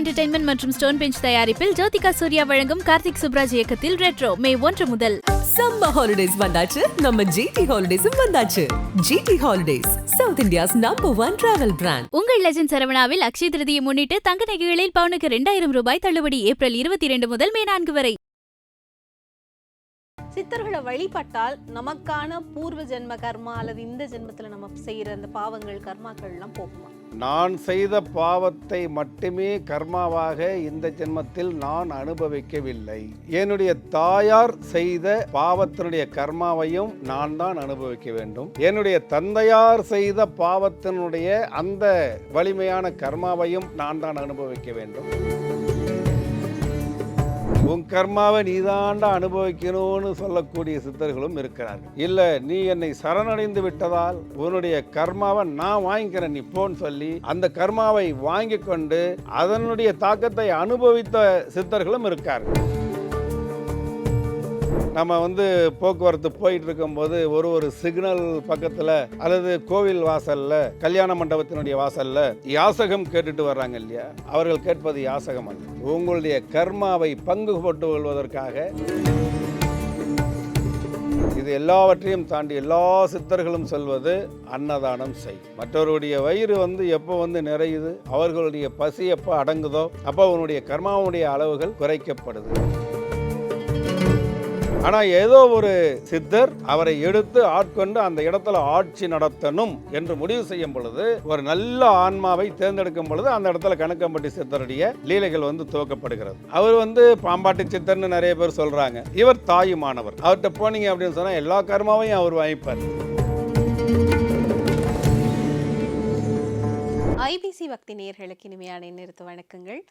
Entertainment மற்றும் stone bench தயாரிப்பில் ஜோதிகா சூர்யா வழங்கும் கார்த்திக் சுப்ராஜ் இயக்கத்தில் ரெட்ரோ மே ஒன்று முதல். சம்மர் ஹாலிடேஸ் வந்தாச்சு. நம்ம ஜிடி ஹாலிடேஸும் வந்தாச்சு. GT holidays south India's number one travel brand உங்கள் லெஜண்ட் சரவணாவில் அக்ஷய திருதியை முன்னிட்டு தங்க நகைகளில் பவுனுக்கு இரண்டாயிரம் ரூபாய் தள்ளுபடி ஏப்ரல் இருபத்தி இரண்டு முதல் மே நான்கு வரை. சித்தர்களை வழிபட்டால் நமக்கான பூர்வ ஜென்ம கர்மா அல்லது இந்த ஜென்மத்துல நம்ம செய்யற அந்த பாவங்கள் கர்மாக்கள் எல்லாம் போகுமா? நான் செய்த பாவத்தை மட்டுமே கர்மாவாக இந்த ஜென்மத்தில் நான் அனுபவிக்கவில்லை. என்னுடைய தாயார் செய்த பாவத்தினுடைய கர்மாவையும் நான் தான் அனுபவிக்க வேண்டும். என்னுடைய தந்தையார் செய்த பாவத்தினுடைய அந்த வலிமையான கர்மாவையும் நான் தான் அனுபவிக்க வேண்டும். உன் கர்மாவை நீதாண்டா அனுபவிக்கணும்னு சொல்லக்கூடிய சித்தர்களும் இருக்கிறார்கள். இல்லை நீ என்னை சரணடைந்து விட்டதால் உன்னுடைய கர்மாவை நான் வாங்கிக்கிறேன் நீ போன்னு சொல்லி அந்த கர்மாவை வாங்கி கொண்டு அதனுடைய தாக்கத்தை அனுபவித்த சித்தர்களும் இருக்கார்கள். நம்ம வந்து போக்குவரத்து போயிட்டு இருக்கும்போது ஒரு ஒரு சிக்னல் பக்கத்தில் அல்லது கோவில் வாசலில் கல்யாண மண்டபத்தினுடைய வாசலில் யாசகம் கேட்டுட்டு வர்றாங்க இல்லையா? அவர்கள் கேட்பது யாசகம் அல்ல. உங்களுடைய கர்மாவை பங்கு போட்டு கொள்வதற்காக இது எல்லாவற்றையும் தாண்டி எல்லா சித்தர்களும் சொல்வது அன்னதானம் செய். மற்றவருடைய வயிறு வந்து எப்போ வந்து நிறையுது அவர்களுடைய பசி எப்போ அடங்குதோ அப்போ அவனுடைய கர்மாவுடைய அளவுகள் குறைக்கப்படுது. ஆனால் ஏதோ ஒரு சித்தர் அவரை எடுத்து ஆட்கொண்டு அந்த இடத்துல ஆட்சி நடத்தணும் என்று முடிவு செய்யும் பொழுது ஒரு நல்ல ஆன்மாவை தேர்ந்தெடுக்கும் பொழுது அந்த இடத்துல கணக்கம்பட்டி சித்தருடைய லீலைகள் வந்து துவக்கப்படுகிறது. அவர் வந்து பாம்பாட்டி சித்தர்னு நிறைய பேர் சொல்றாங்க. இவர் தாயுமானவர். அவர்கிட்ட போனீங்க அப்படின்னு சொன்னால் எல்லா கர்மாவையும் அவர் வாங்கிப்பார். ஐபிசி பக்தி நேர்களுக்கு இனிமையான நிறுத்த வணக்கங்கள்.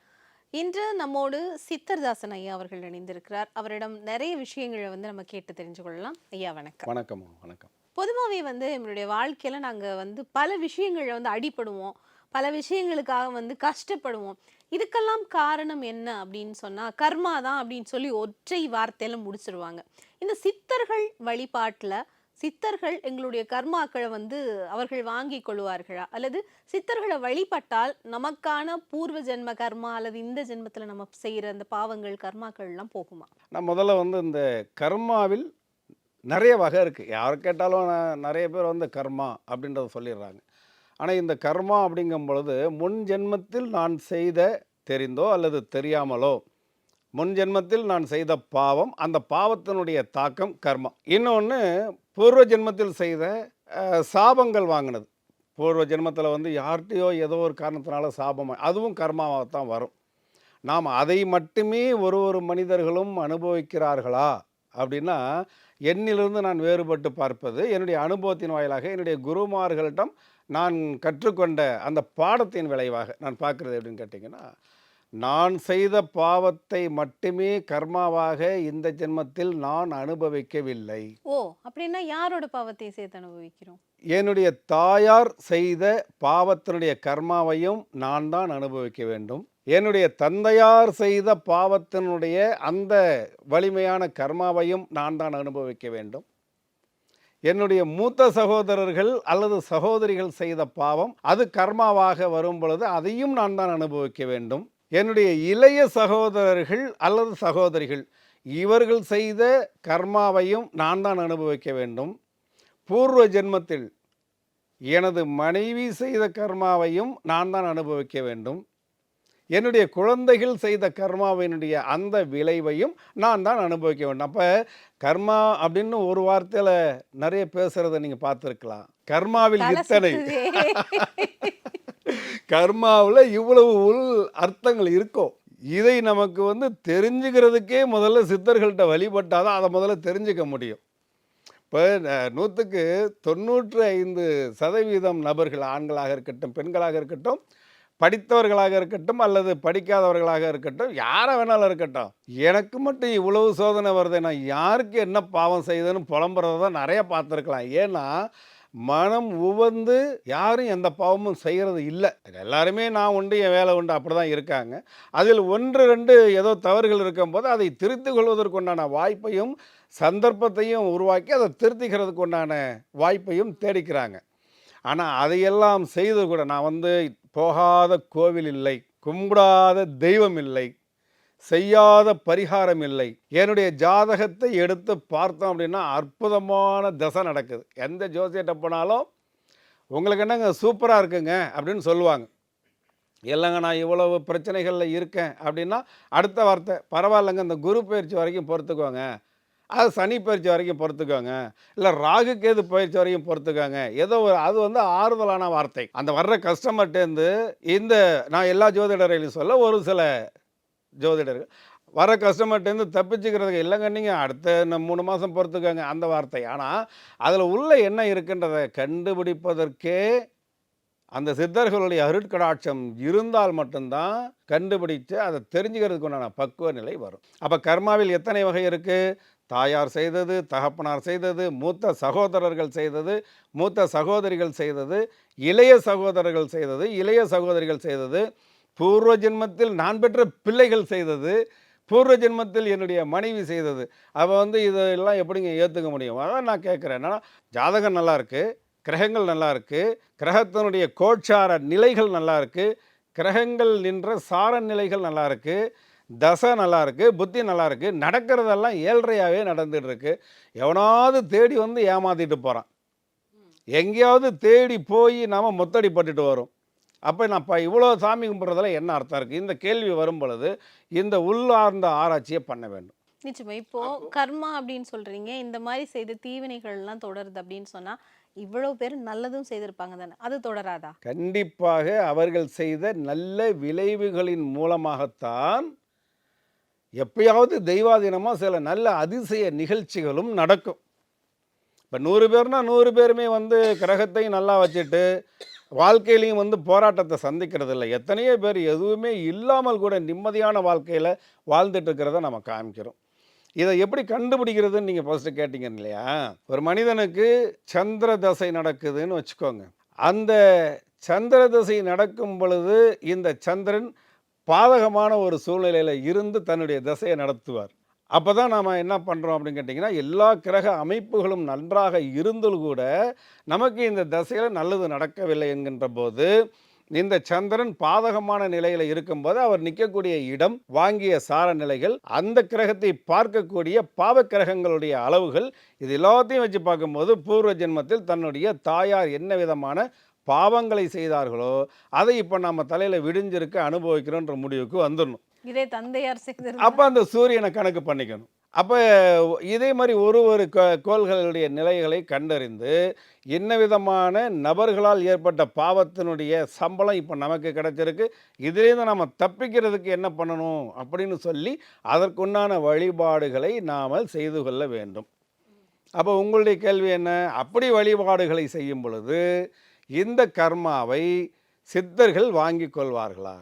இன்று நம்மோடு சித்தர்தாசன் ஐயா அவர்கள் இணைந்திருக்கிறார். அவரிடம் நிறைய விஷயங்களை வந்து நம்ம கேட்டு தெரிஞ்சு கொள்ளலாம். ஐயா வணக்கம். வணக்கம் வணக்கம். பொதுவாகவே வந்து நம்மளுடைய வாழ்க்கையில நாங்க வந்து பல விஷயங்களை வந்து அடிபடுவோம். பல விஷயங்களுக்காக வந்து கஷ்டப்படுவோம். இதுக்கெல்லாம் காரணம் என்ன அப்படின்னு சொன்னா கர்மா தான் அப்படின்னு சொல்லி ஒற்றை வார்த்தையில முடிச்சிருவாங்க. இந்த சித்தர்கள் வழிபாட்டுல சித்தர்கள் எங்களுடைய கர்மாக்களை வந்து அவர்கள் வாங்கி கொள்வார்களா? அல்லது சித்தர்களை வழிபட்டால் நமக்கான பூர்வ ஜென்ம கர்மா அல்லது இந்த ஜென்மத்தில் நம்ம செய்கிற அந்த பாவங்கள் கர்மாக்கள்லாம் போகுமா? நான் முதல்ல வந்து இந்த கர்மாவில் நிறைய வகை இருக்குது யார் கேட்டாலும் நிறைய பேர் வந்து கர்மா அப்படின்றத சொல்லிடுறாங்க. ஆனால் இந்த கர்மா அப்படிங்கும் பொழுது முன் ஜென்மத்தில் நான் செய்த தெரிந்தோ அல்லது தெரியாமலோ முன் ஜென்மத்தில் நான் செய்த பாவம் அந்த பாவத்தினுடைய தாக்கம் கர்மா இன்னொன்று பூர்வ ஜென்மத்தில் செய்த சாபங்கள் வாங்கினது. பூர்வ ஜென்மத்தில் வந்து யார்கிட்டையோ ஏதோ ஒரு காரணத்தினால சாபம் அதுவும் கர்மாவாக தான் வரும். நாம் அதை மட்டுமே ஒரு ஒரு மனிதர்களும் அனுபவிக்கிறார்களா? அப்படின்னா என்னிலிருந்து நான் வேறுபட்டு பார்ப்பது என்னுடைய அனுபவத்தின் வாயிலாக என்னுடைய குருமார்களிடம் நான் கற்றுக்கொண்ட அந்த பாடத்தின் விளைவாக நான் பார்க்குறது எப்படின்னு கேட்டிங்கன்னா நான் செய்த பாவத்தை மட்டுமே கர்மாவாக இந்த ஜென்மத்தில் நான் அனுபவிக்கவில்லை. ஓ அப்படின்னா யாரோட பாவத்தை சேர்த்து அனுபவிக்கிறோம்? என்னுடைய தாயார் செய்த பாவத்தினுடைய கர்மாவையும் நான் தான் அனுபவிக்க வேண்டும். என்னுடைய தந்தையார் செய்த பாவத்தினுடைய அந்த வலிமையான கர்மாவையும் நான் தான் அனுபவிக்க வேண்டும். என்னுடைய மூத்த சகோதரர்கள் அல்லது சகோதரிகள் செய்த பாவம் அது கர்மாவாக வரும் பொழுது அதையும் நான் தான் அனுபவிக்க வேண்டும். என்னுடைய இளைய சகோதரர்கள் அல்லது சகோதரிகள் இவர்கள் செய்த கர்மாவையும் நான் தான் அனுபவிக்க வேண்டும். பூர்வ ஜென்மத்தில் எனது மனைவி செய்த கர்மாவையும் நான் தான் அனுபவிக்க வேண்டும். என்னுடைய குழந்தைகள் செய்த கர்மாவினுடைய அந்த விளைவையும் நான் தான் அனுபவிக்க வேண்டும். அப்போ கர்மா அப்படின்னு ஒரு வார்த்தையில் நிறைய பேசுகிறத நீங்கள் பார்த்துருக்கலாம். கர்மாவில் இத்தனை. கர்மாவில் இவ்வளவு உள் அர்த்தங்கள் இருக்கும் இதை நமக்கு வந்து தெரிஞ்சுக்கிறதுக்கே முதல்ல சித்தர்கள்ட்ட வழிபட்டாதான் அதை முதல்ல தெரிஞ்சுக்க முடியும். இப்போ நூற்றுக்கு தொண்ணூற்று ஐந்து சதவீதம் நபர்கள் ஆண்களாக இருக்கட்டும் பெண்களாக இருக்கட்டும் படித்தவர்களாக இருக்கட்டும் அல்லது படிக்காதவர்களாக இருக்கட்டும் யாரை வேணாலும் இருக்கட்டும். எனக்கு மட்டும் இவ்வளவு சோதனை வருது நான் யாருக்கு என்ன பாவம் செய்யுதுன்னு புலம்புறத தான் நிறைய பார்த்துருக்கலாம். ஏன்னா மனம் உவந்து யாரும் எந்த பாவமும் செய்கிறது இல்லை. எல்லாருமே நான் உண்டு என் வேலை உண்டு அப்படி தான் இருக்காங்க. அதில் ஒன்று ரெண்டு ஏதோ தவறுகள் இருக்கும்போது அதை திருத்திக் கொள்வதற்குண்டான வாய்ப்பையும் சந்தர்ப்பத்தையும் உருவாக்கி அதை திருத்திக்கிறதுக்கு உண்டான வாய்ப்பையும் தேடிக்கிறாங்க. ஆனால் அதையெல்லாம் செய்து கூட நான் வந்து போகாத கோவில் இல்லை கும்பிடாத தெய்வம் இல்லை செய்யாத பரிகாரம் இல்லை. என்னுடைய ஜாதகத்தை எடுத்து பார்த்தோம் அப்படின்னா அற்புதமான தசை நடக்குது. எந்த ஜோசியத்தை போனாலும் உங்களுக்கு என்னங்க சூப்பராக இருக்குங்க அப்படின்னு சொல்லுவாங்க. இல்லைங்க நான் இவ்வளவு பிரச்சனைகளில் இருக்கேன் அப்படின்னா அடுத்த வார்த்தை பரவாயில்லைங்க இந்த குரு பயிற்சி வரைக்கும் பொறுத்துக்கோங்க. அது சனி பயிற்சி வரைக்கும் பொறுத்துக்கோங்க. இல்லை ராகு கேது பயிற்சி வரைக்கும் பொறுத்துக்கோங்க. ஏதோ ஒரு அது வந்து ஆறுதலான வார்த்தை. அந்த வர்ற கஸ்டமர்ட்டேருந்து இந்த நான் எல்லா ஜோதிடரையும் சொல்ல ஒரு சில ஜோதிடர்கள். வர கஸ்டமர்ட்டேருந்து தப்பிச்சுக்கிறதுக்கு இல்லைங்க நீங்கள் அடுத்த இன்னும் மூணு மாதம் பொறுத்துக்கோங்க அந்த வார்த்தை. ஆனால் அதில் உள்ள என்ன இருக்குன்றதை கண்டுபிடிப்பதற்கே அந்த சித்தர்களுடைய அருட்கடாட்சம் இருந்தால் மட்டும்தான் கண்டுபிடித்து அதை தெரிஞ்சுக்கிறதுக்கு உண்டான பக்குவ நிலை வரும். அப்போ கர்மாவில் எத்தனை வகை இருக்குது தாயார் செய்தது தகப்பனார் செய்தது மூத்த சகோதரர்கள் செய்தது மூத்த சகோதரிகள் செய்தது இளைய சகோதரர்கள் செய்தது இளைய சகோதரிகள் செய்தது பூர்வ ஜென்மத்தில் நான் பெற்ற பிள்ளைகள் செய்தது பூர்வ ஜென்மத்தில் என்னுடைய மனைவி செய்தது. அவள் வந்து இதெல்லாம் எப்படிங்க ஏற்றுக்க முடியும்? அதான் நான் கேட்குறேன். என்னன்னா ஜாதகம் நல்லா இருக்கு கிரகங்கள் நல்லா இருக்கு கிரகத்தினுடைய கோட்சார நிலைகள் நல்லா இருக்கு கிரகங்கள் நின்ற சார நிலைகள் நல்லா இருக்கு தசை நல்லா இருக்கு புத்தி நல்லா இருக்கு நடக்கிறதெல்லாம் ஏழ்றையாகவே நடந்துட்டு இருக்கு எவனாவது தேடி வந்து ஏமாத்திட்டு போகிறான் எங்கேயாவது தேடி போய் நாம் மொத்தடி பட்டுட்டு வரும். அப்போ நான் இப்போ இவ்வளோ சாமி கும்பிட்றதுல என்ன அர்த்தம் இருக்குது இந்த கேள்வி வரும் பொழுது இந்த உள்ளார்ந்த ஆராய்ச்சியை பண்ண வேண்டும். நிச்சயமா. இப்போ கர்மா அப்படின்னு சொல்றீங்க. இந்த மாதிரி செய்த தீவினைகள் எல்லாம் தொடருது அப்படின்னு சொன்னா இவ்வளவு பேர் நல்லதும் செய்திருப்பாங்க தானே. அது தொடராதா? கண்டிப்பாக அவர்கள் செய்த நல்ல விளைவுகளின் மூலமாகத்தான் எப்பயாவது தெய்வாதீனமாக சில நல்ல அதிசய நிகழ்ச்சிகளும் நடக்கும். இப்போ நூறு பேர்னா நூறு பேருமே வந்து கிரகத்தையும் நல்லா வச்சுட்டு வாழ்க்கையிலையும் வந்து போராட்டத்தை சந்திக்கிறது இல்லை எத்தனையோ பேர் எதுவுமே இல்லாமல் கூட நிம்மதியான வாழ்க்கையில் வாழ்ந்துட்டு இருக்கிறத நம்ம காமிக்கிறோம். இதை எப்படி கண்டுபிடிக்கிறதுன்னு நீங்கள் ஃபஸ்ட்டு கேட்டிங்க இல்லையா? ஒரு மனிதனுக்கு சந்திர தசை நடக்குதுன்னு வச்சுக்கோங்க. அந்த சந்திர தசை நடக்கும் பொழுது இந்த சந்திரன் பாதகமான ஒரு சூழ்நிலையில் இருந்து தன்னுடைய தசையை நடத்துவார். அப்போ தான் நாம் என்ன பண்ணுறோம் அப்படின்னு கேட்டிங்கன்னா எல்லா கிரக அமைப்புகளும் நன்றாக இருந்தும் கூட நமக்கு இந்த தசையில் நல்லது நடக்கவில்லை என்கின்ற போது இந்த சந்திரன் பாதகமான நிலையில் இருக்கும்போது அவர் நிற்கக்கூடிய இடம் வாங்கிய சார நிலைகள் அந்த கிரகத்தை பார்க்கக்கூடிய பாவ கிரகங்களுடைய அளவுகள் இது எல்லாத்தையும் வச்சு பார்க்கும்போது பூர்வ ஜென்மத்தில் தன்னுடைய தாயார் என்ன விதமான பாவங்களை செய்தார்களோ அதை இப்போ நம்ம தலையில் விடிஞ்சிருக்க அனுபவிக்கிறோன்ற முடிவுக்கு வந்துடணும். இதே தந்தையார் செய்திருந்தா அப்போ அந்த சூரியனை கணக்கு பண்ணிக்கணும். அப்போ இதே மாதிரி ஒரு ஒரு கோ- கோள்களுடைய நிலைகளை கண்டறிந்து என்ன விதமான நபர்களால் ஏற்பட்ட பாவத்தினுடைய சம்பளம் இப்போ நமக்கு கிடைச்சிருக்கு இதுலேருந்து நம்ம தப்பிக்கிறதுக்கு என்ன பண்ணணும் அப்படின்னு சொல்லி அதற்குண்டான வழிபாடுகளை நாம் செய்து கொள்ள வேண்டும். அப்போ உங்களுடைய கேள்வி என்ன? அப்படி வழிபாடுகளை செய்யும் பொழுது இந்த கர்மாவை சித்தர்கள் வாங்கி கொள்வார்களா?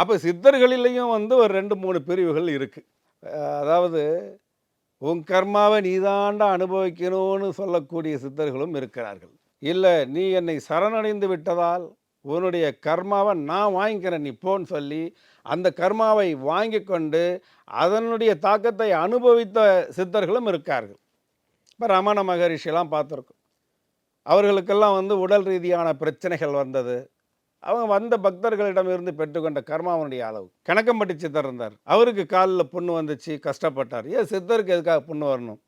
அப்போ சித்தர்களிலையும் வந்து ஒரு ரெண்டு மூணு பிரிவுகள் இருக்குது அதாவது உன் கர்மாவை நீதாண்டா அனுபவிக்கணும்னு சொல்லக்கூடிய சித்தர்களும் இருக்கிறார்கள். இல்லை நீ என்னை சரணடைந்து விட்டதால் உன்னுடைய கர்மாவை நான் வாங்கிக்கிறேன் நீ போன்னு சொல்லி அந்த கர்மாவை வாங்கி கொண்டு அதனுடைய தாக்கத்தை அனுபவித்த சித்தர்களும் இருக்கார்கள். இப்போ ரமண மகரிஷிலாம் பார்த்துருக்கோம். அவர்களுக்கெல்லாம் வந்து உடல் ரீதியான பிரச்சனைகள் வந்தது. அவங்க வந்த பக்தர்களிடமிருந்து பெற்றுக்கொண்ட கர்மாவனுடைய அளவு. கணக்கம்பட்டி சித்தர் இருந்தார். அவருக்கு காலில் புண்ணு வந்துச்சு கஷ்டப்பட்டார். ஏன் சித்தருக்கு எதுக்காக புண்ணு வரணும்?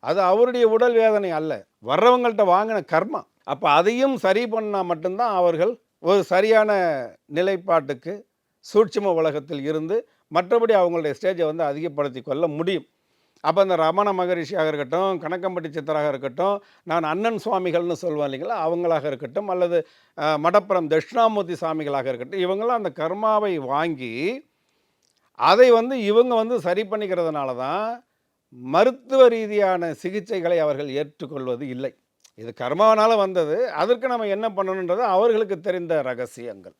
அது அவருடைய உடல் வேதனை அல்ல. வர்றவங்கள்ட்ட வாங்கின கர்மா. அப்போ அதையும் சரி பண்ணால் மட்டும்தான் அவர்கள் ஒரு சரியான நிலைப்பாட்டுக்கு சூட்சும உலகத்தில் இருந்து மற்றபடி அவங்களுடைய ஸ்டேஜை வந்து அதிகப்படுத்தி கொள்ள முடியும். அப்போ இந்த ரமண மகரிஷியாக இருக்கட்டும் கணக்கம்பட்டி சித்தராக இருக்கட்டும் நான் அண்ணன் சுவாமிகள்னு சொல்லுவேன் இல்லைங்களா அவங்களாக இருக்கட்டும் அல்லது மடப்புறம் தட்சிணாமூர்த்தி சாமிகளாக இருக்கட்டும் இவங்களாம் அந்த கர்மாவை வாங்கி அதை வந்து இவங்க வந்து சரி பண்ணிக்கிறதுனால தான் மருத்துவ ரீதியான சிகிச்சைகளை அவர்கள் ஏற்றுக்கொள்வது இல்லை. இது கர்மாவனால் வந்தது. அதற்கு நம்ம என்ன பண்ணணுன்றது அவர்களுக்கு தெரிந்த ரகசியங்கள்.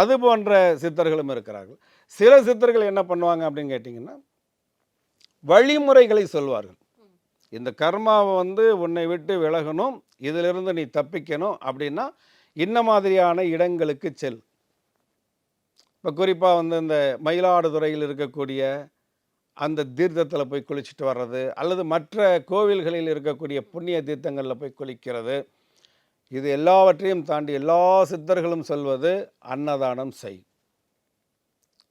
அது போன்ற சித்தர்களும் இருக்கிறார்கள். சில சித்தர்கள் என்ன பண்ணுவாங்க அப்படின்னு கேட்டிங்கன்னா வழிமுறைகளை சொல்வார்கள். இந்த கர்மாவை வந்து உன்னை விட்டு விலகணும் இதிலிருந்து நீ தப்பிக்கணும் அப்படின்னா இன்ன மாதிரியான இடங்களுக்கு செல். இப்போ குறிப்பாக வந்து இந்த மயிலாடுதுறையில் இருக்கக்கூடிய அந்த தீர்த்தத்தில் போய் குளிச்சுட்டு வர்றது அல்லது மற்ற கோவில்களில் இருக்கக்கூடிய புண்ணிய தீர்த்தங்களில் போய் குளிக்கிறது இது எல்லாவற்றையும் தாண்டி எல்லா சித்தர்களும் சொல்வது அன்னதானம் செய்.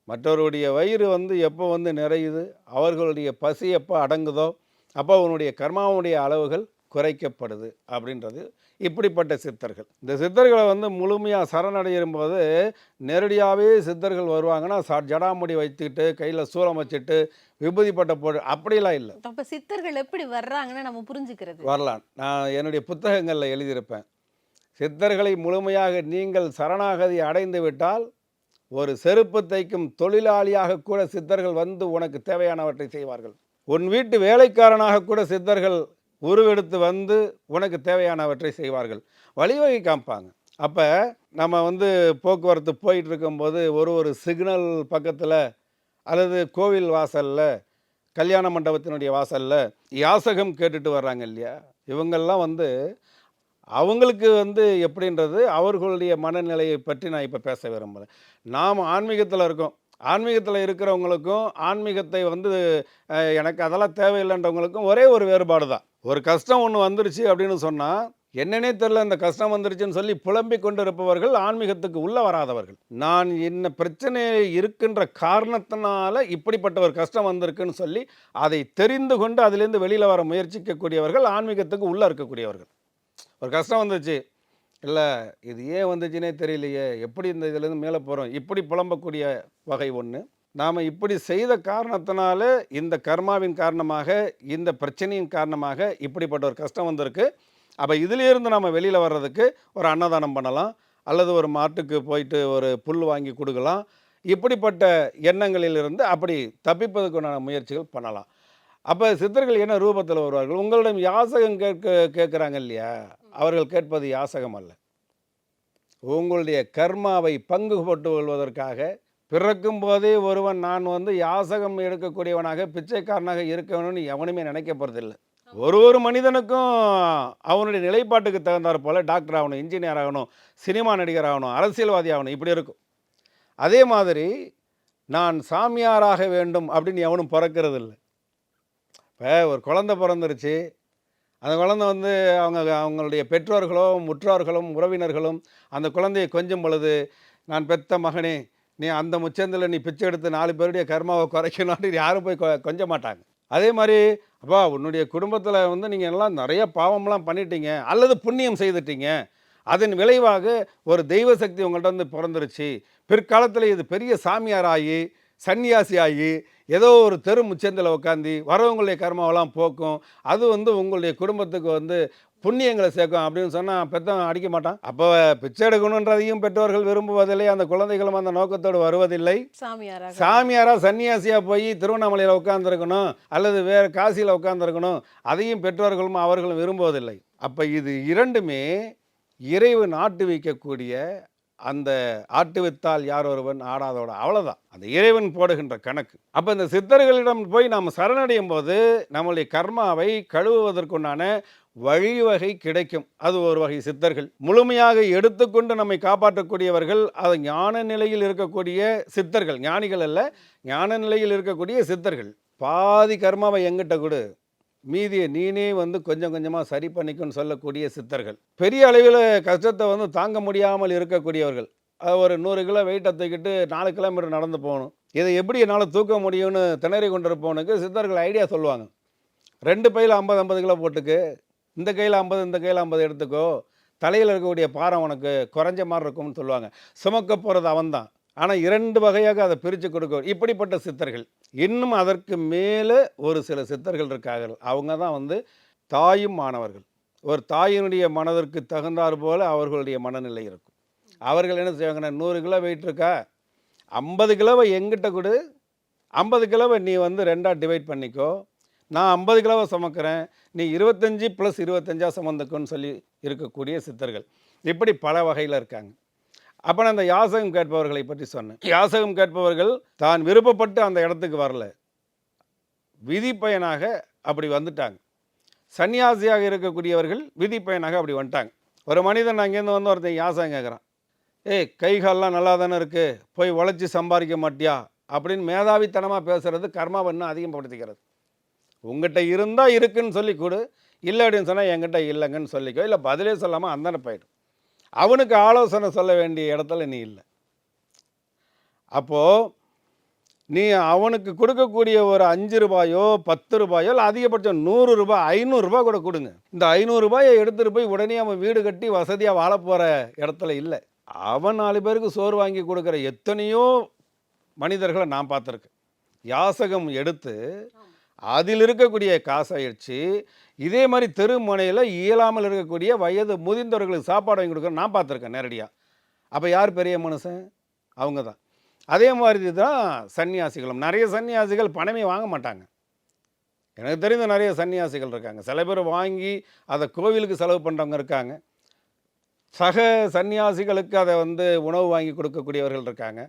மற்றவருடைய வயிறு வந்து எப்போ வந்து நிறையுது அவர்களுடைய பசி எப்போ அடங்குதோ அப்போ அவனுடைய கர்மாவுடைய அளவுகள் குறைக்கப்படுது அப்படின்றது இப்படிப்பட்ட சித்தர்கள். இந்த சித்தர்களை வந்து முழுமையாக சரணடையும் போது நேரடியாகவே சித்தர்கள் வருவாங்கன்னா ச ஜடாமுடி வைத்துக்கிட்டு கையில் சூலம் வச்சுட்டு விபூதி பட்ட போடு அப்படிலாம் இல்லை. அப்ப சித்தர்கள் எப்படி வர்றாங்கன்னு நம்ம புரிஞ்சுக்கிறது. வரலாம். நான் என்னுடைய புத்தகங்களில் எழுதியிருப்பேன். சித்தர்களை முழுமையாக நீங்கள் சரணாகதி அடைந்து விட்டால் ஒரு செருப்பு தைக்கும் தொழிலாளியாக கூட சித்தர்கள் வந்து உனக்கு தேவையானவற்றை செய்வார்கள். உன் வீட்டு வேலைக்காரனாக கூட சித்தர்கள் உருவெடுத்து வந்து உனக்கு தேவையானவற்றை செய்வார்கள். வழிவகை காமிப்பாங்க அப்போ நம்ம வந்து போக்குவரத்து போயிட்டு இருக்கும்போது ஒரு ஒரு சிக்னல் பக்கத்தில் அல்லது கோவில் வாசலில் கல்யாண மண்டபத்தினுடைய வாசலில் யாசகம் கேட்டுட்டு வர்றாங்க இல்லையா? இவங்கெல்லாம் வந்து அவங்களுக்கு வந்து எப்படின்றது அவர்களுடைய மனநிலையை பற்றி நான் இப்போ பேச விரும்புகிறேன் நாம் ஆன்மீகத்தில் இருக்கோம். ஆன்மீகத்தில் இருக்கிறவங்களுக்கும் ஆன்மீகத்தை வந்து எனக்கு அதெல்லாம் தேவையில்லைன்றவங்களுக்கும் ஒரே ஒரு வேறுபாடு தான். ஒரு கஷ்டம் ஒன்று வந்துருச்சு அப்படின்னு சொன்னால் என்னன்னே தெரில இந்த கஷ்டம் வந்துருச்சுன்னு சொல்லி புலம்பிக் கொண்டு இருப்பவர்கள் ஆன்மீகத்துக்கு உள்ளே வராதவர்கள். நான் என்ன பிரச்சனை இருக்கின்ற காரணத்தினால இப்படிப்பட்ட ஒரு கஷ்டம் வந்திருக்குன்னு சொல்லி அதை தெரிந்து கொண்டு அதிலேருந்து வெளியில் வர முயற்சிக்கக்கூடியவர்கள் ஆன்மீகத்துக்கு உள்ளே இருக்கக்கூடியவர்கள். ஒரு கஷ்டம் வந்துச்சு. இல்லை இது ஏன் வந்துச்சுன்னே தெரியலையே. எப்படி இந்த இதுலேருந்து மேலே போகிறோம்? இப்படி புலம்பக்கூடிய வகை ஒன்று. நாம் இப்படி செய்த காரணத்தினால இந்த கர்மாவின் காரணமாக இந்த பிரச்சனையின் காரணமாக இப்படிப்பட்ட ஒரு கஷ்டம் வந்திருக்கு. அப்போ இதிலிருந்து நம்ம வெளியில் வர்றதுக்கு ஒரு அன்னதானம் பண்ணலாம். அல்லது ஒரு மாட்டுக்கு போயிட்டு ஒரு புல் வாங்கி கொடுக்கலாம். இப்படிப்பட்ட எண்ணங்களிலிருந்து அப்படி தப்பிப்பதற்குண்டான முயற்சிகள் பண்ணலாம். அப்போ சித்தர்கள் என்ன ரூபத்தில் வருவார்கள்? உங்களிடம் யாசகம் கேட்க கேட்குறாங்க இல்லையா? அவர்கள் கேட்பது யாசகம் அல்ல. உங்களுடைய கர்மாவை பங்கு போட்டு கொள்வதற்காக பிறக்கும் போதே ஒருவன் நான் வந்து யாசகம் எடுக்கக்கூடியவனாக பிச்சைக்காரனாக இருக்கணும்னு எவனுமே நினைக்க போகிறதில்லை ஒரு ஒரு மனிதனுக்கும் அவனுடைய நிலைப்பாட்டுக்கு தகுந்தாற் போல் டாக்டர் ஆகணும் இன்ஜினியர் ஆகணும் சினிமா நடிகர் ஆகணும் அரசியல்வாதி ஆகணும் இப்படி இருக்கும். அதே மாதிரி நான் சாமியாராக வேண்டும் அப்படின்னு எவனும் பிறக்கிறது இல்லை இப்போ ஒரு குழந்தை பிறந்துருச்சு அந்த குழந்தை வந்து அவங்க அவங்களுடைய பெற்றோர்களோ முற்றோர்களும் உறவினர்களும் அந்த குழந்தையை கொஞ்சம் பொழுது நான் பெத்த மகனே நீ அந்த முச்சந்தில் நீ பிச்சை எடுத்து நாலு பேருடைய கர்மாவை குறைக்கணும்னு யாரும் போய் கொ- கொஞ்ச மாட்டாங்க. அதே மாதிரி அப்பா உன்னுடைய குடும்பத்தில் வந்து நீங்கள் எல்லாம் நிறைய பாவம்லாம் பண்ணிட்டீங்க அல்லது புண்ணியம் செய்துட்டீங்க. அதன் விளைவாக ஒரு தெய்வ சக்தி உங்கள்கிட்ட வந்து பிறந்துருச்சு. பிற்காலத்தில் இது பெரிய சாமியாராகி சன்னியாசி ஆகி ஏதோ ஒரு தெரு முச்சந்தில் உட்காந்து வரவங்களுடைய கர்மாவெல்லாம் போக்கும். அது வந்து உங்களுடைய குடும்பத்துக்கு வந்து புண்ணியங்களை சேர்க்கும் அப்படின்னு சொன்னால் பெத்தவன் அடிக்க மாட்டான். அப்போ பிச்சை எடுக்கணுன்றதையும் பெற்றோர்கள் விரும்புவதில்லை. அந்த குழந்தைகளும் அந்த நோக்கத்தோடு வருவதில்லை. சாமியாராக. சாமியாரா சன்னியாசியா போய் திருவண்ணாமலையில் உட்காந்துருக்கணும் அல்லது வேறு காசியில் உட்காந்துருக்கணும் அதையும் பெற்றோர்களும் அவர்களும் விரும்புவதில்லை. அப்போ இது இரண்டுமே இறைவன் ஆட்டு வைக்கக்கூடிய அந்த ஆட்டு வித்தால் யார் ஒருவன் ஆடாதோட அவ்வளோதான் அந்த இறைவன் போடுகின்ற கணக்கு. அப்போ இந்த சித்தர்களிடம் போய் நாம் சரணடையும் போது நம்மளுடைய கர்மாவை கழுவுவதற்குண்டான வழிவகை கிடைக்கும். அது ஒரு வகை சித்தர்கள். முழுமையாக எடுத்துக்கொண்டு நம்மை காப்பாற்றக்கூடியவர்கள் அது ஞான நிலையில் இருக்கக்கூடிய சித்தர்கள். ஞானிகள் அல்ல ஞான நிலையில் இருக்கக்கூடிய சித்தர்கள். பாதி கர்மாவை எங்கிட்ட கொடு. மீதியை நீனே வந்து கொஞ்சம் கொஞ்சமாக சரி பண்ணிக்குன்னு சொல்லக்கூடிய சித்தர்கள். பெரிய அளவில் கஷ்டத்தை வந்து தாங்க முடியாமல் இருக்கக்கூடியவர்கள். அது ஒரு நூறு கிலோ வெயிட்டை தூக்கிட்டு நாலு கிலோமீட்டர் நடந்து போகணும். இதை எப்படி என்னால் தூக்க முடியும்னு திணறி கொண்டிருப்பவனுக்கு சித்தர்கள் ஐடியா சொல்லுவாங்க. ரெண்டு பையில் ஐம்பது ஐம்பது கிலோ போட்டுக்கு. இந்த கையில் ஐம்பது இந்த கையில் ஐம்பது எடுத்துக்கோ. தலையில் இருக்கக்கூடிய பாரம் உனக்கு குறைஞ்ச மாதிரி இருக்கும்னு சொல்லுவாங்க. சுமக்க போகிறது அவன் தான் ஆனால் இரண்டு வகையாக அதை பிரித்து கொடுக்க இப்படிப்பட்ட சித்தர்கள். இன்னும் அதற்கு மேலே ஒரு சில சித்தர்கள் இருக்கார்கள். அவங்க தான் வந்து தாயும் மாணவர்கள். ஒரு தாயினுடைய மனதிற்கு தகுந்தாற் போல அவர்களுடைய மனநிலை இருக்கும். அவர்கள் என்ன செய்வாங்கன்னா நூறு கிலோ வெயிட் இருக்கா? ஐம்பது கிலோவை எங்கிட்ட கொடு. ஐம்பது கிலோவை நீ வந்து ரெண்டாக டிவைட் பண்ணிக்கோ. நான் ஐம்பது கிலோவை சுமக்கிறேன். நீ இருபத்தஞ்சி ப்ளஸ் இருபத்தஞ்சா சுமந்துக்கோன்னு சொல்லி இருக்கக்கூடிய சித்தர்கள். இப்படி பல வகையில் இருக்காங்க. அப்போ நான் அந்த யாசகம் கேட்பவர்களை பற்றி சொன்னேன். யாசகம் கேட்பவர்கள் தான் விருப்பப்பட்டு அந்த இடத்துக்கு வரல. விதி பயனாக அப்படி வந்துட்டாங்க. சன்னியாசியாக இருக்கக்கூடியவர்கள் விதி பயனாக அப்படி வந்துட்டாங்க. ஒரு மனிதன் அங்கேருந்து வந்து ஒருத்தன் யாசகம் கேட்குறான். ஏய் கைகாலெலாம் நல்லா தானே இருக்குது போய் உழைச்சி சம்பாதிக்க மாட்டியா? அப்படின்னு மேதாவித்தனமாக பேசுகிறது கர்மாவை அதிகப்படுத்திக்கிறது. உங்ககிட்ட இருந்தால் இருக்குன்னு சொல்லி கொடு. இல்லை அப்படின்னு சொன்னால் என்கிட்ட இல்லைங்கன்னு சொல்லிக்கோ. இல்லை பதிலே சொல்லாமல் அந்தன போயிடும். அவனுக்கு ஆலோசனை சொல்ல வேண்டிய இடத்துல நீ இல்லை. அப்போது நீ அவனுக்கு கொடுக்கக்கூடிய ஒரு அஞ்சு ரூபாயோ பத்து ரூபாயோ இல்லை அதிகபட்சம் நூறு ரூபாய் ஐநூறுரூபா கூட கொடுங்க. இந்த ஐநூறுரூபாயை எடுத்துகிட்டு போய் உடனே அவன் வீடு கட்டி வசதியாக வாழ போகிற இடத்துல இல்லை. அவன் நாலு பேருக்கு சோறு வாங்கி கொடுக்குற எத்தனையோ மனிதர்களை நான் பார்த்துருக்கேன். யாசகம் எடுத்து அதில் இருக்கக்கூடிய காசாயிடுச்சு. இதே மாதிரி தெரு முனையில் இயலாமல் இருக்கக்கூடிய வயது முதிர்ந்தவர்களுக்கு சாப்பாடு வாங்கி கொடுக்குற நான் பார்த்துருக்கேன் நேரடியாக அப்போ யார் பெரிய மனுஷன்? அவங்க தான் அதே மாதிரி தான் சன்னியாசிகளும். நிறைய சன்னியாசிகள் பணமே வாங்க மாட்டாங்க. எனக்கு தெரிந்த நிறைய சன்னியாசிகள் இருக்காங்க. சில பேர் வாங்கி அதை கோவிலுக்கு செலவு பண்ணுறவங்க இருக்காங்க. சக சன்னியாசிகளுக்கு அதை வந்து உணவு வாங்கி கொடுக்கக்கூடியவர்கள் இருக்காங்க.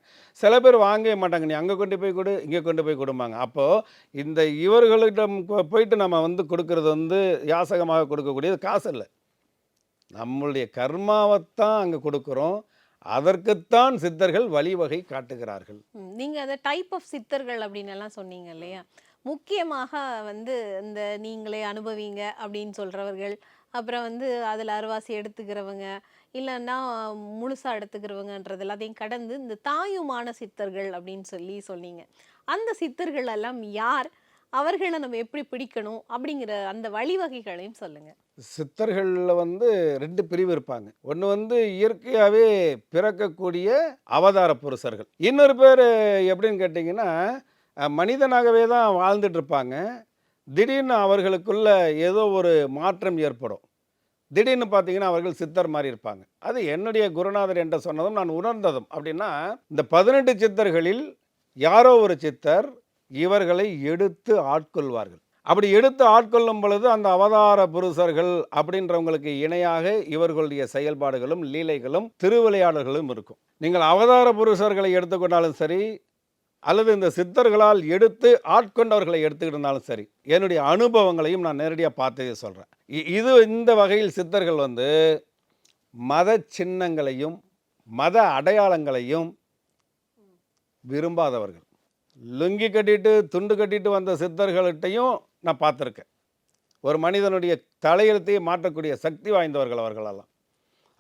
சில பேர் வாங்கவே மாட்டாங்க. நீ அங்கே கொண்டு போய் கொடு இங்கே கொண்டு போய் கொடுப்பாங்க அப்போது இந்த இவர்களிடம் போயிட்டு நம்ம வந்து கொடுக்கறது வந்து யாசகமாக கொடுக்கக்கூடியது காசு இல்லை. நம்மளுடைய கர்மாவைத்தான் அங்கே கொடுக்குறோம். அதற்குத்தான் சித்தர்கள் வழிவகை காட்டுகிறார்கள். நீங்கள் அதை டைப் ஆஃப் சித்தர்கள் அப்படின்னு எல்லாம் சொன்னீங்க இல்லையா? முக்கியமாக வந்து இந்த நீங்களே அனுபவிங்க அப்படின்னு சொல்கிறவர்கள் அப்புறம் வந்து அதில் அருவாசி எடுத்துக்கிறவங்க இல்லைன்னா முழுசாக எடுத்துக்கிறவங்கன்றது எல்லாத்தையும் கடந்து இந்த தாயுமான சித்தர்கள் அப்படின்னு சொல்லி சொன்னீங்க. அந்த சித்தர்கள் எல்லாம் யார்? அவர்களை நம்ம எப்படி பிடிக்கணும்? அப்படிங்கிற அந்த வழிவகைகளையும் சொல்லுங்க. சித்தர்களில் வந்து ரெண்டு பிரிவு இருப்பாங்க. ஒன்று வந்து இயற்கையாகவே பிறக்கக்கூடிய அவதார புருஷர்கள். இன்னொரு பேர் எப்படின்னு கேட்டிங்கன்னா மனிதனாகவே தான் வாழ்ந்துட்டு இருப்பாங்க. திடீர்னு அவர்களுக்குள்ள ஏதோ ஒரு மாற்றம் ஏற்படும். திடீர்னு பார்த்தீங்கன்னா அவர்கள் சித்தர் மாதிரி இருப்பாங்க. அது என்னுடைய குருநாதர் என்று சொன்னதும் நான் உணர்ந்ததும். அப்படின்னா இந்த பதினெட்டு சித்தர்களில் யாரோ ஒரு சித்தர் இவர்களை எடுத்து ஆட்கொள்வார்கள். அப்படி எடுத்து ஆட்கொள்ளும் பொழுது அந்த அவதார புருஷர்கள் அப்படின்றவங்களுக்கு இணையாக இவர்களுடைய செயல்பாடுகளும் லீலைகளும் திருவிளையாடல்களும் இருக்கும். நீங்கள் அவதார புருஷர்களை எடுத்துக்கொண்டாலும் சரி அல்லது இந்த சித்தர்களால் எடுத்து ஆட்கொண்டவர்களை எடுத்துக்கிட்டாலும் சரி என்னுடைய அனுபவங்களையும் நான் நேரடியாக பார்த்ததே சொல்கிறேன் இது இந்த வகையில் சித்தர்கள் வந்து மத சின்னங்களையும் மத அடையாளங்களையும் விரும்பாதவர்கள். லுங்கி கட்டிட்டு துண்டு கட்டிட்டு வந்த சித்தர்கள்ட்டையும் நான் பார்த்துருக்கேன். ஒரு மனிதனுடைய தலையெழுத்தையே மாற்றக்கூடிய சக்தி வாய்ந்தவர்கள் அவர்களெல்லாம்.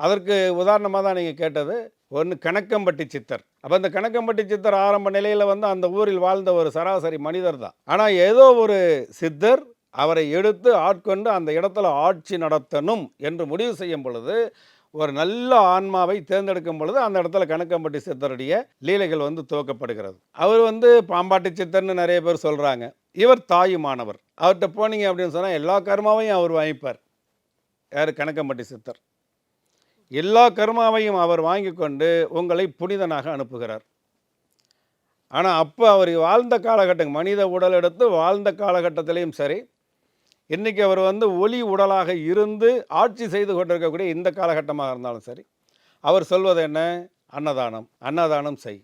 அதற்கு உதாரணமாக தான் நீங்கள் கேட்டது ஒன்று கணக்கம்பட்டி சித்தர். அப்போ அந்த கணக்கம்பட்டி சித்தர் ஆரம்ப நிலையில் வந்து அந்த ஊரில் வாழ்ந்த ஒரு சராசரி மனிதர் தான். ஆனால் ஏதோ ஒரு சித்தர் அவரை எடுத்து ஆட்கொண்டு அந்த இடத்துல ஆட்சி நடத்தணும் என்று முடிவு செய்யும் பொழுது ஒரு நல்ல ஆன்மாவை தேர்ந்தெடுக்கும் பொழுது அந்த இடத்துல கணக்கம்பட்டி சித்தருடைய லீலைகள் வந்து துவக்கப்படுகிறது. அவர் வந்து பாம்பாட்டி சித்தர்னு நிறைய பேர் சொல்கிறாங்க இவர் தாயுமானவர். அவர்கிட்ட போனீங்க அப்படின்னு சொன்னால் எல்லா கர்மாவையும் அவர் வாங்கிப்பார். யார்? கணக்கம்பட்டி சித்தர். எல்லா கர்மாவையும் அவர் வாங்கி கொண்டு உங்களை புனிதனாக அனுப்புகிறார். ஆனால் அப்போ அவர் வாழ்ந்த காலகட்டம் மனித உடல் எடுத்து வாழ்ந்த காலகட்டத்திலையும் சரி இன்றைக்கி அவர் வந்து ஒளி உடலாக இருந்து ஆட்சி செய்து கொண்டிருக்கக்கூடிய இந்த காலகட்டமாக இருந்தாலும் சரி அவர் சொல்வது என்ன? அன்னதானம் அன்னதானம் செய்.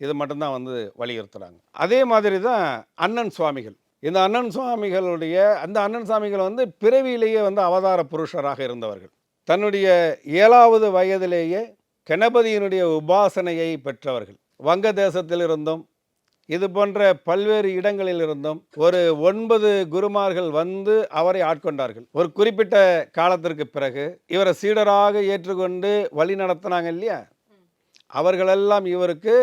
இது மட்டும்தான் வந்து வலியுறுத்துகிறாங்க அதே மாதிரி தான் அண்ணன் சுவாமிகள். இந்த அண்ணன் சுவாமிகளுடைய அந்த அண்ணன் சுவாமிகள் வந்து பிறவியிலேயே வந்து அவதார புருஷராக இருந்தவர்கள். தன்னுடைய ஏழாவது வயதிலேயே கணபதியினுடைய உபாசனையை பெற்றவர்கள். வங்க தேசத்திலிருந்தும் இது போன்ற பல்வேறு இடங்களிலிருந்தும் ஒரு ஒன்பது குருமார்கள் வந்து அவரை ஆட்கொண்டார்கள். ஒரு குறிப்பிட்ட காலத்திற்கு பிறகு இவரை சீடராக ஏற்றுக்கொண்டு வழி நடத்தினாங்க இல்லையா? அவர்களெல்லாம் இவருக்கு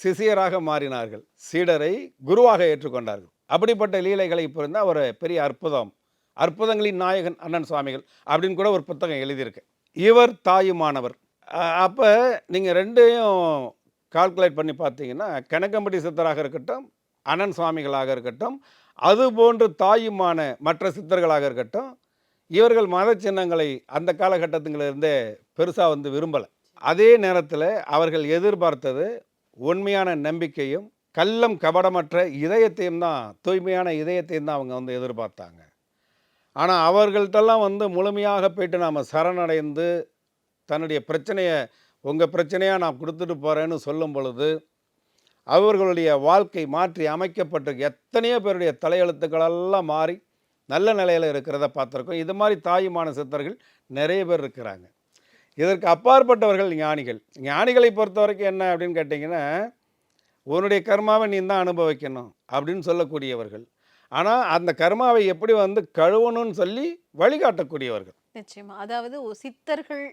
சிசியராக மாறினார்கள். சீடரை குருவாக ஏற்றுக்கொண்டார்கள். அப்படிப்பட்ட லீலைகளை புரிந்த ஒரு பெரிய அற்புதம். அற்புதங்களின் நாயகன் அண்ணன் சுவாமிகள் அப்படின்னு கூட ஒரு புத்தகம் எழுதியிருக்கு. இவர் தாயுமானவர். அப்போ நீங்கள் ரெண்டையும் கால்குலேட் பண்ணி பார்த்தீங்கன்னா கணக்கம்படி சித்தராக இருக்கட்டும் அண்ணன் சுவாமிகளாக இருக்கட்டும் அது போன்று தாயுமான மற்ற சித்தர்களாக இருக்கட்டும் இவர்கள் மத சின்னங்களை அந்த காலகட்டத்திலிருந்தே பெருசாக வந்து விரும்பலை. அதே நேரத்தில் அவர்கள் எதிர்பார்த்தது உண்மையான நம்பிக்கையும் கள்ளம் கபடமற்ற இதயத்தையும் தான் தூய்மையான இதயத்தையும் தான் அவங்க வந்து எதிர்பார்த்தாங்க. ஆனால் அவர்கள்ட்டெல்லாம் வந்து முழுமையாக போயிட்டு நாம் சரணடைந்து தன்னுடைய பிரச்சனையை உங்கள் பிரச்சனையாக நான் கொடுத்துட்டு போகிறேன்னு சொல்லும் பொழுது அவர்களுடைய வாழ்க்கை மாற்றி அமைக்கப்பட்டிருக்கு எத்தனையோ பேருடைய தலையெழுத்துக்களெல்லாம் மாறி நல்ல நிலையில் இருக்கிறத பார்த்துருக்கோம். இது மாதிரி தாயுமான சித்தர்கள் நிறைய பேர் இருக்கிறாங்க. இதற்கு அப்பாற்பட்டவர்கள் ஞானிகள். ஞானிகளை பொறுத்த வரைக்கும் என்ன அப்படின்னு கேட்டிங்கன்னா உன்னுடைய கர்மாவை நீ தான் அனுபவிக்கணும் அப்படின்னு சொல்லக்கூடியவர்கள். ஆனால் அந்த கர்மாவை எப்படி வந்து கழுவணும்னு சொல்லி வழிகாட்டக்கூடியவர்கள். நிச்சயமா. அதாவது சித்தர்கள்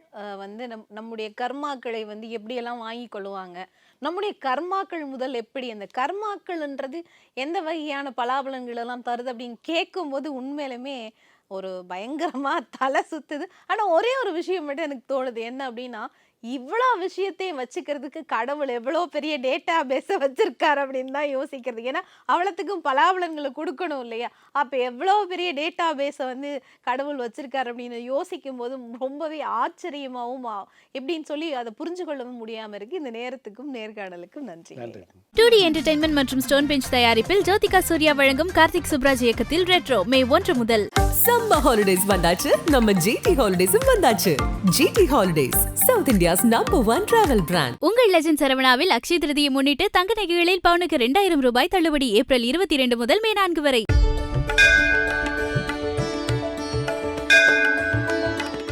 வந்து நம் நம்முடைய கர்மாக்களை வந்து எப்படியெல்லாம் வாங்கி கொள்ளுவாங்க? நம்முடைய கர்மாக்கள் முதல் எப்படி? அந்த கர்மாக்கள்ன்றது எந்த வகையான பலாபலன்கள் எல்லாம் தருது அப்படின்னு கேட்கும்போது உண்மையிலுமே ஒரு பயங்கரமாக தலை சுத்துது. ஆனால் ஒரே ஒரு விஷயம் மட்டும் எனக்கு தோணுது. என்ன அப்படின்னா இவ்வளோ விஷயத்தையும் வச்சுக்கிறதுக்கு கடவுள் எவ்வளோ பெரிய டேட்டா பேஸை வச்சிருக்காரு அப்படின்னு தான் யோசிக்கிறது. ஏன்னா அவ்வளோத்துக்கும் பலாபலன்களை கொடுக்கணும் இல்லையா? அப்போ எவ்வளோ பெரிய டேட்டா பேஸை வந்து கடவுள் வச்சிருக்காரு அப்படின்னு யோசிக்கும் போது ரொம்பவே ஆச்சரியமாகவும் எப்படின்னு சொல்லி அதை புரிஞ்சு கொள்ளவும் முடியாமல் இருக்கு. இந்த நேரத்துக்கும் நேர்காணலுக்கும் நன்றி. டூ டி என்டர்டைன்மெண்ட் மற்றும் ஸ்டோன் பெஞ்ச் தயாரிப்பில் ஜோதிகா சூர்யா வழங்கும் கார்த்திக் சுப்ராஜ் இயக்கத்தில் ரெட்ரோ மே ஒன்று முதல். சம்மர் ஹாலிடேஸ் வந்தாச்சு. நம்ம ஜிடி ஹாலிடேஸும் வந்தாச்சு. GT holidays south India's number one travel brand உங்கள் லெஜண்ட் சரவணாவில் அக்ஷய திருதியை முன்னிட்டு தங்க நகைகளில் பவுனுக்கு ரெண்டாயிரம் ரூபாய் தள்ளுபடி ஏப்ரல் இருபத்தி இரண்டு முதல் மே நான்கு வரை.